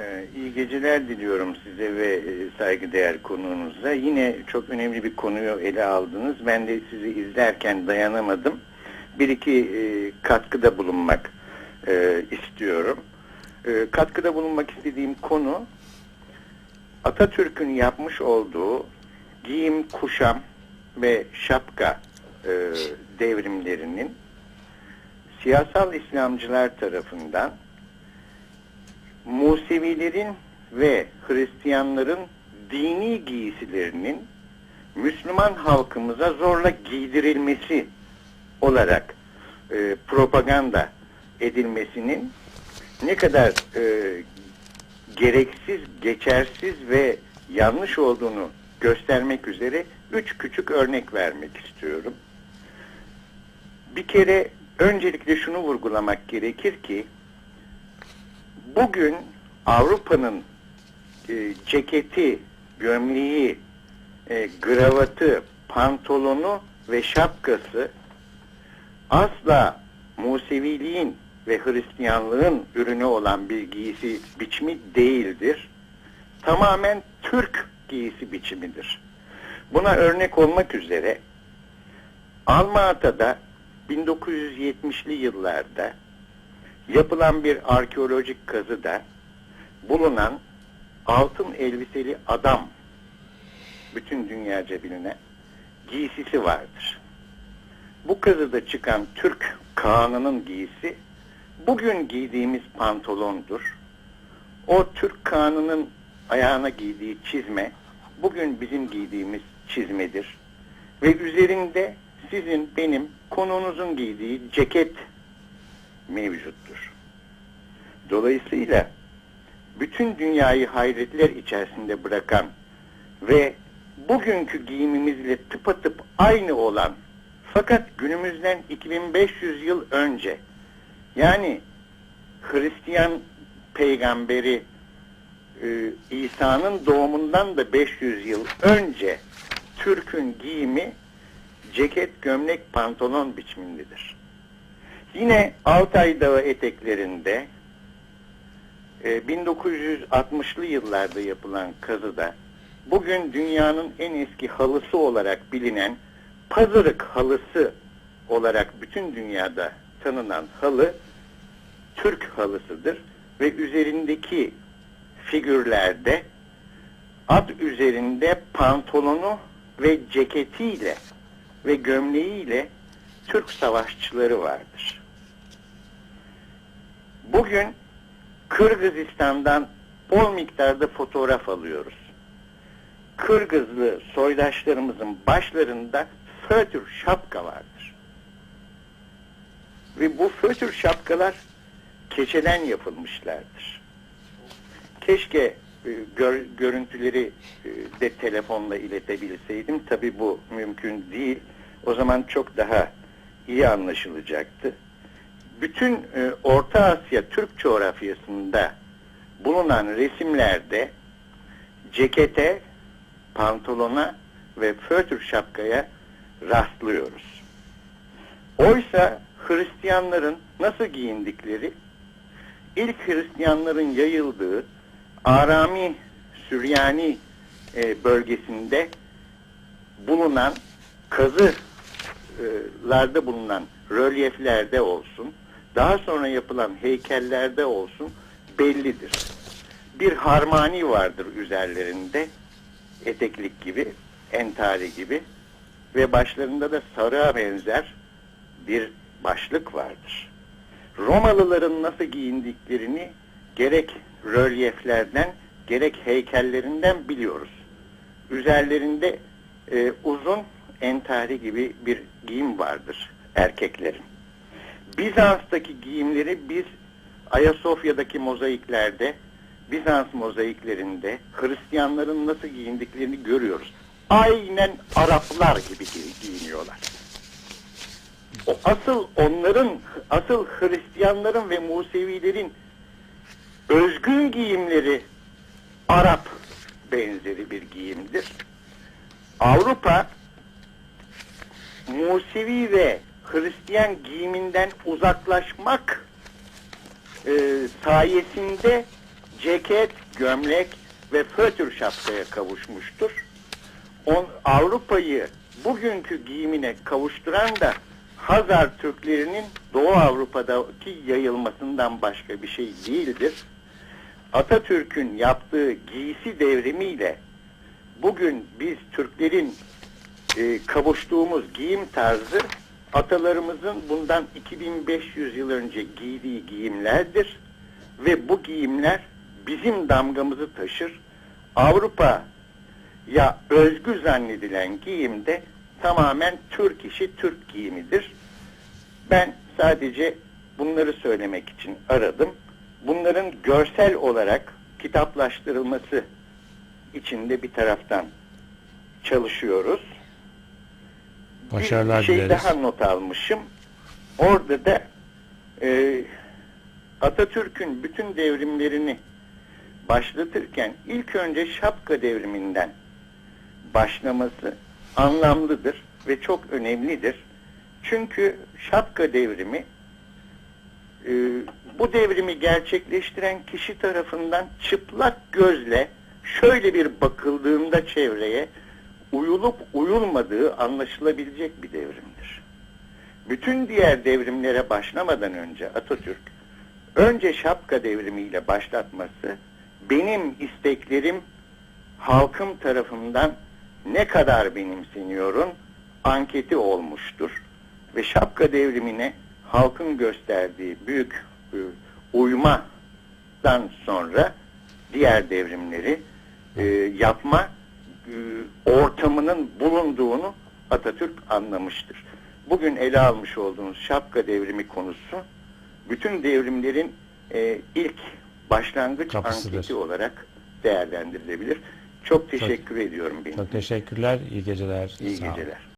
Ee, iyi geceler diliyorum size ve e, saygıdeğer konuğunuza. Yine çok önemli bir konuyu ele aldınız. Ben de sizi izlerken dayanamadım. Bir iki e, katkıda bulunmak e, istiyorum. Katkıda bulunmak istediğim konu Atatürk'ün yapmış olduğu giyim, kuşam ve şapka devrimlerinin siyasal İslamcılar tarafından Musevilerin ve Hristiyanların dini giysilerinin Müslüman halkımıza zorla giydirilmesi olarak e, propaganda edilmesinin ne kadar e, gereksiz, geçersiz ve yanlış olduğunu göstermek üzere üç küçük örnek vermek istiyorum. Bir kere öncelikle şunu vurgulamak gerekir ki bugün Avrupa'nın e, ceketi, gömleği, e, gravatı, pantolonu ve şapkası asla Museviliğin ve Hristiyanlığın ürünü olan bir giysi biçimi değildir. Tamamen Türk giysi biçimidir. Buna örnek olmak üzere Almata'da 1970'li yıllarda yapılan bir arkeolojik kazıda bulunan altın elbiseli adam bütün dünyaca bilinen giysisi vardır. Bu kazıda çıkan Türk Kağan'ının giysi bugün giydiğimiz pantolondur. O Türk Kağan'ının ayağına giydiği çizme bugün bizim giydiğimiz çizmedir. Ve üzerinde sizin benim konunuzun giydiği ceket mevcuttur. Dolayısıyla bütün dünyayı hayretler içerisinde bırakan ve bugünkü giyimimizle tıpatıp aynı olan fakat günümüzden 2500 yıl önce yani Hristiyan peygamberi e, İsa'nın doğumundan da 500 yıl önce Türk'ün giyimi ceket, gömlek, pantolon biçimindedir. Yine Altay Dağı eteklerinde e, 1960'lı yıllarda yapılan kazıda bugün dünyanın en eski halısı olarak bilinen pazırık halısı olarak bütün dünyada tanınan halı Türk halısıdır ve üzerindeki figürlerde at üzerinde pantolonu ve ceketiyle ve gömleğiyle Türk savaşçıları vardır. Bugün Kırgızistan'dan bol miktarda fotoğraf alıyoruz. Kırgızlı soydaşlarımızın başlarında fötr şapka vardır. Ve bu fötr şapkalar keçeden yapılmışlardır. Keşke e, gör, görüntüleri e, de telefonla iletebilseydim. Tabi bu mümkün değil. O zaman çok daha iyi anlaşılacaktı. Bütün e, Orta Asya Türk coğrafyasında bulunan resimlerde cekete, pantolona ve fötr şapkaya rastlıyoruz. Oysa Hristiyanların nasıl giyindikleri ilk Hristiyanların yayıldığı Arami Süryani e, bölgesinde bulunan kazılarda bulunan rölyeflerde olsun, daha sonra yapılan heykellerde olsun bellidir. Bir harmani vardır üzerlerinde, eteklik gibi, entari gibi ve başlarında da sarığa benzer bir başlık vardır. Romalıların nasıl giyindiklerini gerek rölyeflerden gerek heykellerinden biliyoruz. Üzerlerinde e, uzun entari gibi bir giyim vardır erkeklerin. Bizans'taki giyimleri biz Ayasofya'daki mozaiklerde, Bizans mozaiklerinde Hristiyanların nasıl giyindiklerini görüyoruz. Aynen Araplar gibi giyiniyorlar. O asıl onların, asıl Hristiyanların ve Musevilerin özgün giyimleri Arap benzeri bir giyimdir. Avrupa Musevi ve Hristiyan giyiminden uzaklaşmak e, sayesinde ceket, gömlek ve fötr şapkaya kavuşmuştur. On, Avrupa'yı bugünkü giyimine kavuşturan da Hazar Türklerinin Doğu Avrupa'daki yayılmasından başka bir şey değildir. Atatürk'ün yaptığı giysi devrimiyle bugün biz Türklerin e, kavuştuğumuz giyim tarzı atalarımızın bundan 2500 yıl önce giydiği giyimlerdir ve bu giyimler bizim damgamızı taşır. Avrupa ya özgü zannedilen giyim de tamamen Türk işi, Türk giyimidir. Ben sadece bunları söylemek için aradım. Bunların görsel olarak kitaplaştırılması için de bir taraftan çalışıyoruz. Başarılar bir şey dileriz. daha not almışım. Orada da e, Atatürk'ün bütün devrimlerini başlatırken ilk önce şapka devriminden başlaması anlamlıdır ve çok önemlidir. Çünkü şapka devrimi e, bu devrimi gerçekleştiren kişi tarafından çıplak gözle şöyle bir bakıldığında çevreye uyulup uyulmadığı anlaşılabilecek bir devrimdir. Bütün diğer devrimlere başlamadan önce Atatürk önce şapka devrimiyle başlatması benim isteklerim halkım tarafından ne kadar benimseniyorun anketi olmuştur. Ve şapka devrimine halkın gösterdiği büyük e, uymadan sonra diğer devrimleri e, yapma ortamının bulunduğunu Atatürk anlamıştır. Bugün ele almış olduğunuz şapka devrimi konusu bütün devrimlerin e, ilk başlangıç Kapısıdır. anketi olarak değerlendirilebilir. Çok teşekkür ediyorum benim. Çok teşekkürler. İyi geceler. İyi Sağ olun. geceler.